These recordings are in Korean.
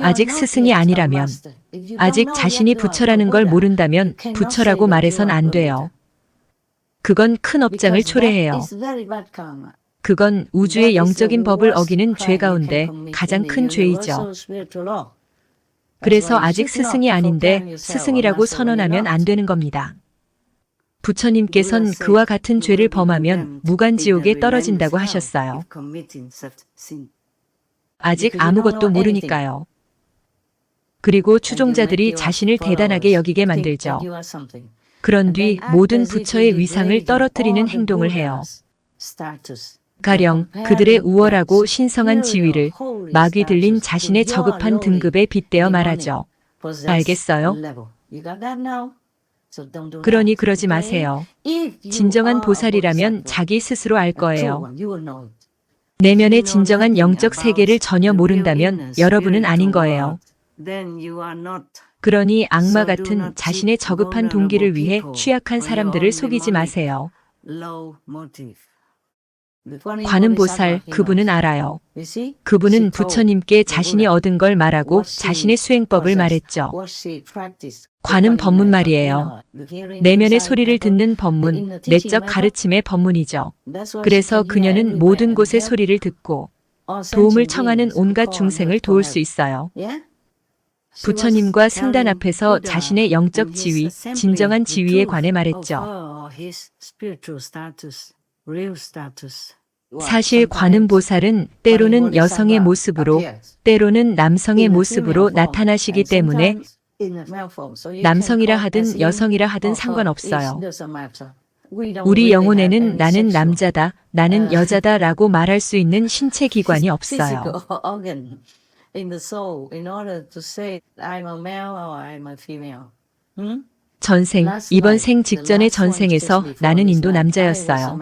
아직 스승이 아니라면, 아직 자신이 부처라는 걸 모른다면 부처라고 말해선 안 돼요. 그건 큰 업장을 초래해요. 그건 우주의 영적인 법을 어기는 죄 가운데 가장 큰 죄이죠. 그래서 아직 스승이 아닌데 스승이라고 선언하면 안 되는 겁니다. 부처님께선 그와 같은 죄를 범하면 무간지옥에 떨어진다고 하셨어요. 아직 아무것도 모르니까요. 그리고 추종자들이 자신을 대단하게 여기게 만들죠. 그런 뒤 모든 부처의 위상을 떨어뜨리는 행동을 해요. 가령 그들의 우월하고 신성한 지위를 막이 들린 자신의 저급한 등급에 빗대어 말하죠. 알겠어요? 그러니 그러지 마세요. 진정한 보살이라면 자기 스스로 알 거예요. 내면의 진정한 영적 세계를 전혀 모른다면 여러분은 아닌 거예요. 그러니 악마 같은 자신의 저급한 동기를 위해 취약한 사람들을 속이지 마세요. 관음보살 그분은 알아요. 그분은 부처님께 자신이 얻은 걸 말하고 자신의 수행법을 말했죠. 관음 법문 말이에요. 내면의 소리를 듣는 법문, 내적 가르침의 법문이죠. 그래서 그녀는 모든 곳의 소리를 듣고 도움을 청하는 온갖 중생을 도울 수 있어요. 부처님과 승단 앞에서 자신의 영적 지위, 진정한 지위에 관해 말했죠. 사실 관음보살은 때로는 여성의 모습으로, 때로는 남성의 모습으로 나타나시기 때문에 남성이라 하든 여성이라 하든 상관없어요. 우리 영혼에는 나는 남자다, 나는 여자다 라고 말할 수 있는 신체 기관이 없어요. 전생, 이번 생 직전의 전생에서 나는 인도 남자였어요.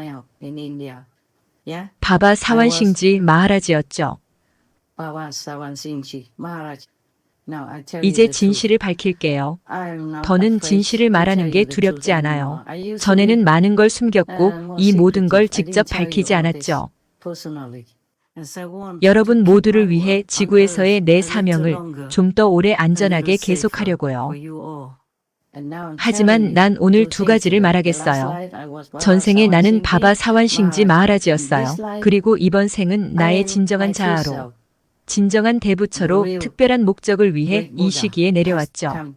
바바 사완싱지 마하라지였죠. 이제 진실을 밝힐게요. 더는 진실을 말하는 게 두렵지 않아요. 전에는 많은 걸 숨겼고 이 모든 걸 직접 밝히지 않았죠. 여러분 모두를 위해 지구에서의 내 사명을 좀 더 오래 안전하게 계속하려고요. 하지만 난 오늘 두 가지를 말하겠어요. 전생에 나는 바바 사완싱지 마하라지였어요. 그리고 이번 생은 나의 진정한 자아로, 진정한 대부처로 특별한 목적을 위해 이 시기에 내려왔죠.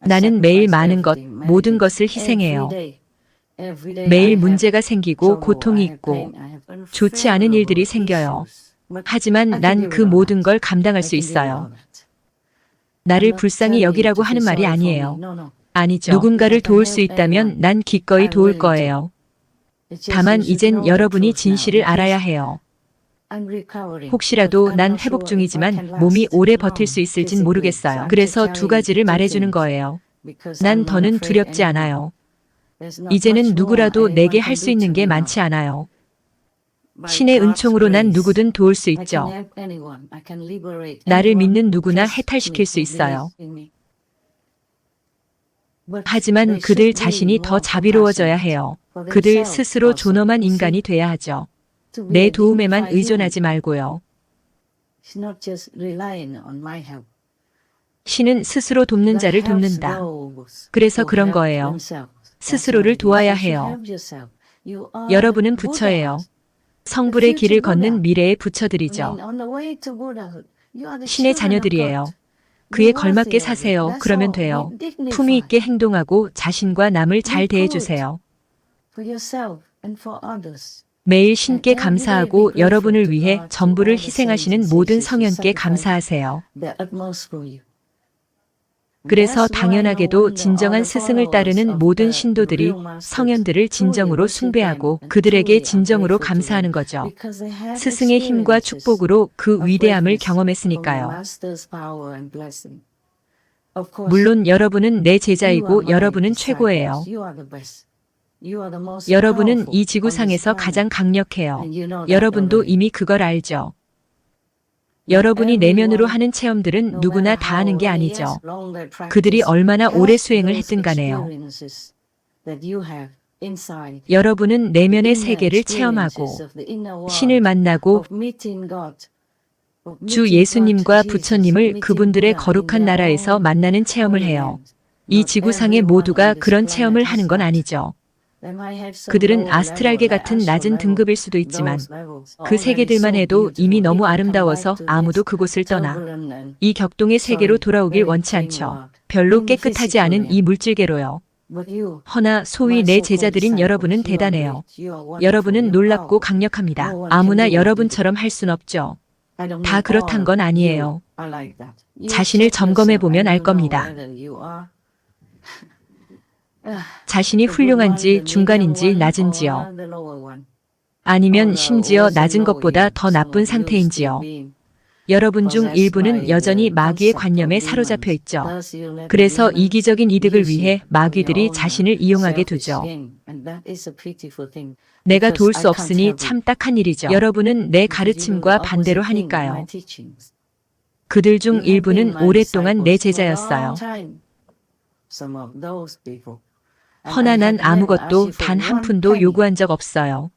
나는 매일 많은 것, 모든 것을 희생해요. 매일 문제가 생기고 고통이 있고 좋지 않은 일들이 생겨요. 하지만 난 그 모든 걸 감당할 수 있어요. 나를 불쌍히 여기라고 하는 말이 아니에요. 아니죠. 누군가를 도울 수 있다면 난 기꺼이 도울 거예요. 다만 이젠 여러분이 진실을 알아야 해요. 혹시라도 난 회복 중이지만 몸이 오래 버틸 수 있을진 모르겠어요. 그래서 두 가지를 말해주는 거예요. 난 더는 두렵지 않아요. 이제는 누구라도 내게 할 수 있는 게 많지 않아요. 신의 은총으로 난 누구든 도울 수 있죠. 나를 믿는 누구나 해탈시킬 수 있어요. 하지만 그들 자신이 더 자비로워져야 해요. 그들 스스로 존엄한 인간이 돼야 하죠. 내 도움에만 의존하지 말고요. 신은 스스로 돕는 자를 돕는다. 그래서 그런 거예요. 스스로를 도와야 해요. 여러분은 부처예요. 성불의 길을 걷는 미래의 부처들이죠. 신의 자녀들이에요. 그에 걸맞게 사세요. 그러면 돼요. 품위 있게 행동하고 자신과 남을 잘 대해주세요. 매일 신께 감사하고 여러분을 위해 전부를 희생하시는 모든 성현께 감사하세요. 그래서 당연하게도 진정한 스승을 따르는 모든 신도들이 성현들을 진정으로 숭배하고 그들에게 진정으로 감사하는 거죠. 스승의 힘과 축복으로 그 위대함을 경험했으니까요. 물론 여러분은 내 제자이고 여러분은 최고예요. 여러분은 이 지구상에서 가장 강력해요. 여러분도 이미 그걸 알죠. 여러분이 내면으로 하는 체험들은 누구나 다 하는 게 아니죠. 그들이 얼마나 오래 수행을 했든 간에요. 여러분은 내면의 세계를 체험하고 신을 만나고 주 예수님과 부처님을 그분들의 거룩한 나라에서 만나는 체험을 해요. 이 지구상의 모두가 그런 체험을 하는 건 아니죠. 그들은 아스트랄계 같은 낮은 등급일 수도 있지만 그 세계들만 해도 이미 너무 아름다워서 아무도 그곳을 떠나 이 격동의 세계로 돌아오길 원치 않죠. 별로 깨끗하지 않은 이 물질계로요. 허나 소위 내 제자들인 여러분은 대단해요. 여러분은 놀랍고 강력합니다. 아무나 여러분처럼 할 순 없죠. 다 그렇단 건 아니에요. 자신을 점검해 보면 알 겁니다. 자신이 훌륭한지 중간인지 낮은지요. 아니면 심지어 낮은 것보다 더 나쁜 상태인지요. 여러분 중 일부는 여전히 마귀의 관념에 사로잡혀 있죠. 그래서 이기적인 이득을 위해 마귀들이 자신을 이용하게 두죠. 내가 도울 수 없으니 참 딱한 일이죠. 여러분은 내 가르침과 반대로 하니까요. 그들 중 일부는 오랫동안 내 제자였어요. 허나 난 아무것도 단 한 푼도 요구한 적 없어요.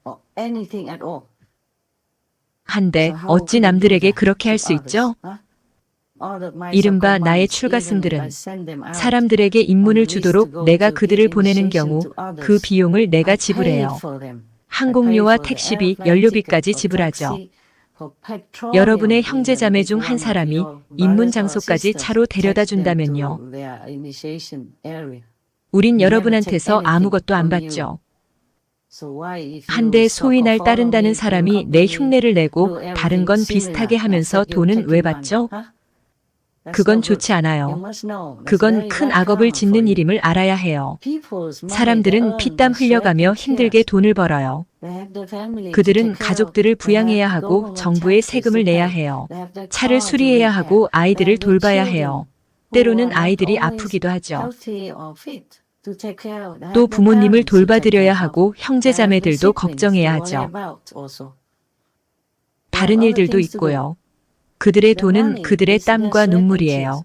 한데 어찌 남들에게 그렇게 할 수 있죠? 이른바 나의 출가승들은 사람들에게 입문을 주도록 내가 그들을 보내는 경우 그 비용을 내가 지불해요. 항공료와 택시비, 연료비까지 지불하죠. 여러분의 형제자매 중 한 사람이 입문 장소까지 차로 데려다 준다면요. 우린 여러분한테서 아무것도 안 받죠. 한데 소위 날 따른다는 사람이 내 흉내를 내고 다른 건 비슷하게 하면서 돈은 왜 받죠? 그건 좋지 않아요. 그건 큰 악업을 짓는 일임을 알아야 해요. 사람들은 피땀 흘려가며 힘들게 돈을 벌어요. 그들은 가족들을 부양해야 하고 정부에 세금을 내야 해요. 차를 수리해야 하고 아이들을 돌봐야 해요. 때로는 아이들이 아프기도 하죠. 또 부모님을 돌봐드려야 하고 형제자매들도 걱정해야 하죠. 다른 일들도 있고요. 그들의 돈은 그들의 땀과 눈물이에요.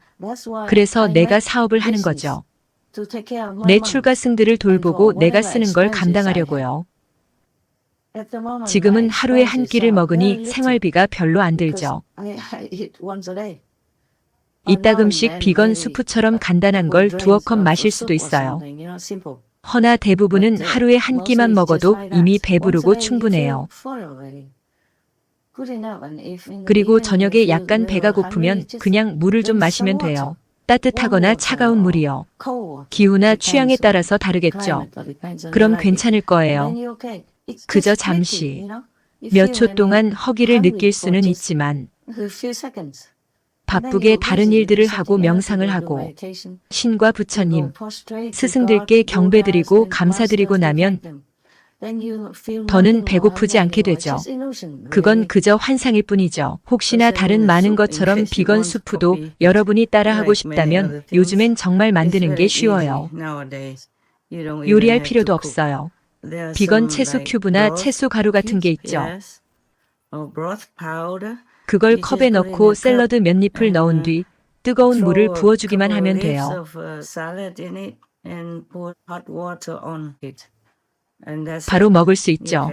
그래서 내가 사업을 하는 거죠. 내 출가승들을 돌보고 내가 쓰는 걸 감당하려고요. 지금은 하루에 한 끼를 먹으니 생활비가 별로 안 들죠. 이따금씩 비건 수프처럼 간단한 걸 두어 컵 마실 수도 있어요. 허나 대부분은 하루에 한 끼만 먹어도 이미 배부르고 충분해요. 그리고 저녁에 약간 배가 고프면 그냥 물을 좀 마시면 돼요. 따뜻하거나 차가운 물이요. 기후나 취향에 따라서 다르겠죠. 그럼 괜찮을 거예요. 그저 잠시, 몇 초 동안 허기를 느낄 수는 있지만 바쁘게 다른 일들을 하고 명상을 하고 신과 부처님, 스승들께 경배드리고 감사드리고 나면 더는 배고프지 않게 되죠. 그건 그저 환상일 뿐이죠. 혹시나 다른 많은 것처럼 비건 수프도 여러분이 따라하고 싶다면 요즘엔 정말 만드는 게 쉬워요. 요리할 필요도 없어요. 비건 채소 큐브나 채소 가루 같은 게 있죠. 그걸 컵에 넣고 샐러드 몇 잎을 넣은 뒤 뜨거운 물을 부어주기만 하면 돼요. 바로 먹을 수 있죠.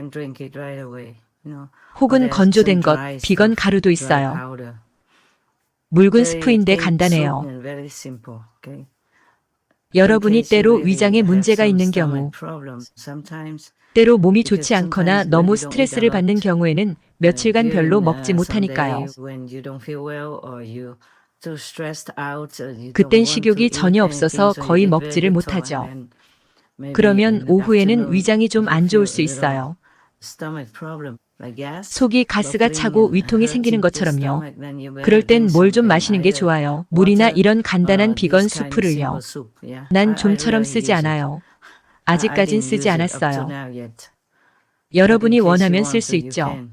혹은 건조된 것, 비건 가루도 있어요. 묽은 스프인데 간단해요. 여러분이 때로 위장에 문제가 있는 경우, 때로 몸이 좋지 않거나 너무 스트레스를 받는 경우에는 며칠간 별로 먹지 못하니까요. 그땐 식욕이 전혀 없어서 거의 먹지를 못하죠. 그러면 오후에는 위장이 좀 안 좋을 수 있어요. 속이 가스가 차고 위통이 생기는 것처럼요. 그럴 땐 뭘 좀 마시는 게 좋아요. 물이나 이런 간단한 비건 수프를요. 난 좀처럼 쓰지 않아요. 아직까진 쓰지 않았어요. 여러분이 원하면 쓸 수 있죠.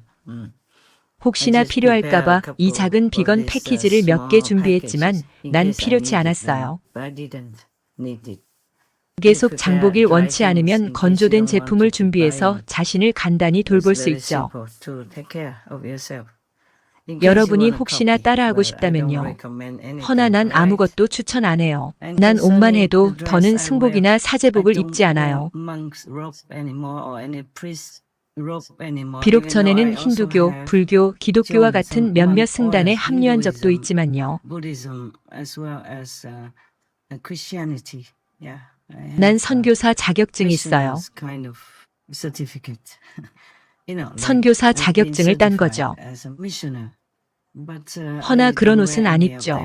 혹시나 필요할까봐 이 작은 비건 패키지를 몇 개 준비했지만 난 필요치 않았어요. 계속 장보길 원치 않으면 건조된 제품을 준비해서 자신을 간단히 돌볼 수 있죠. 여러분이 혹시나 따라하고 싶다면요. 허나 난 아무것도 추천 안 해요. 난 옷만 해도 더는 승복이나 사제복을 입지 않아요. 비록 전에는 힌두교, 불교, 기독교와 같은 몇몇 승단에 합류한 적도 있지만요. 난 선교사 자격증이 있어요. 선교사 자격증을 딴 거죠. 허나 그런 옷은 안 입죠.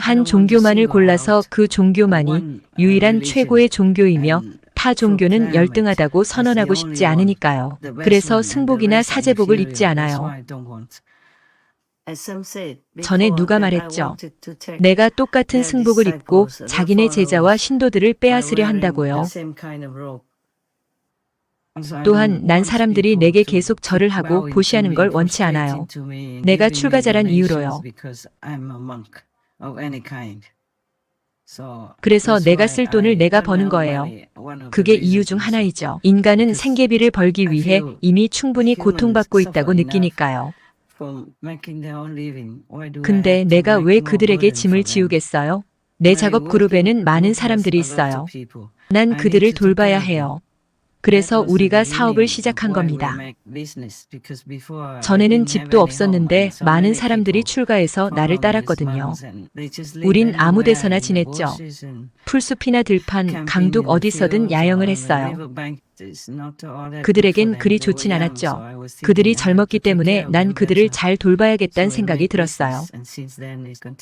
한 종교만을 골라서 그 종교만이 유일한 최고의 종교이며 타 종교는 열등하다고 선언하고 싶지 않으니까요. 그래서 승복이나 사제복을 입지 않아요. 전에 누가 말했죠. 내가 똑같은 승복을 입고 자기네 제자와 신도들을 빼앗으려 한다고요. 또한 난 사람들이 내게 계속 절을 하고 보시하는 걸 원치 않아요. 내가 출가자란 이유로요. 그래서 내가 쓸 돈을 내가 버는 거예요. 그게 이유 중 하나이죠. 인간은 생계비를 벌기 위해 이미 충분히 고통받고 있다고 느끼니까요. 근데 내가 왜 그들에게 짐을 지우겠어요? 내 작업 그룹에는 많은 사람들이 있어요. 난 그들을 돌봐야 해요. 그래서 우리가 사업을 시작한 겁니다. 전에는 집도 없었는데 많은 사람들이 출가해서 나를 따랐거든요. 우린 아무 데서나 지냈죠. 풀숲이나 들판, 강둑 어디서든 야영을 했어요. 그들에겐 그리 좋진 않았죠. 그들이 젊었기 때문에 난 그들을 잘 돌봐야겠다는 생각이 들었어요.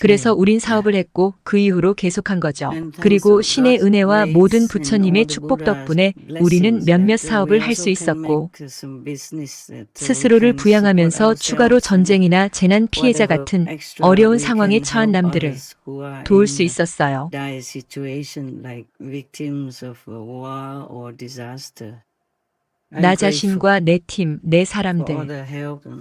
그래서 우린 사업을 했고 그 이후로 계속한 거죠. 그리고 신의 은혜와 모든 부처님의 축복 덕분에 우리는 몇몇 사업을 할 수 있었고 스스로를 부양하면서 추가로 전쟁이나 재난 피해자 같은 어려운 상황에 처한 남들을 도울 수 있었어요. 나 자신과 내 팀, 내 사람들,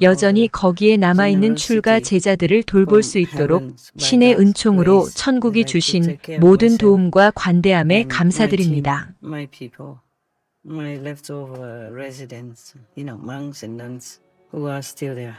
여전히 거기에 남아있는 출가 제자들을 돌볼 수 있도록 신의 은총으로 천국이 주신 모든 도움과 관대함에 감사드립니다. my leftover residents, you know, monks and nuns who are still there.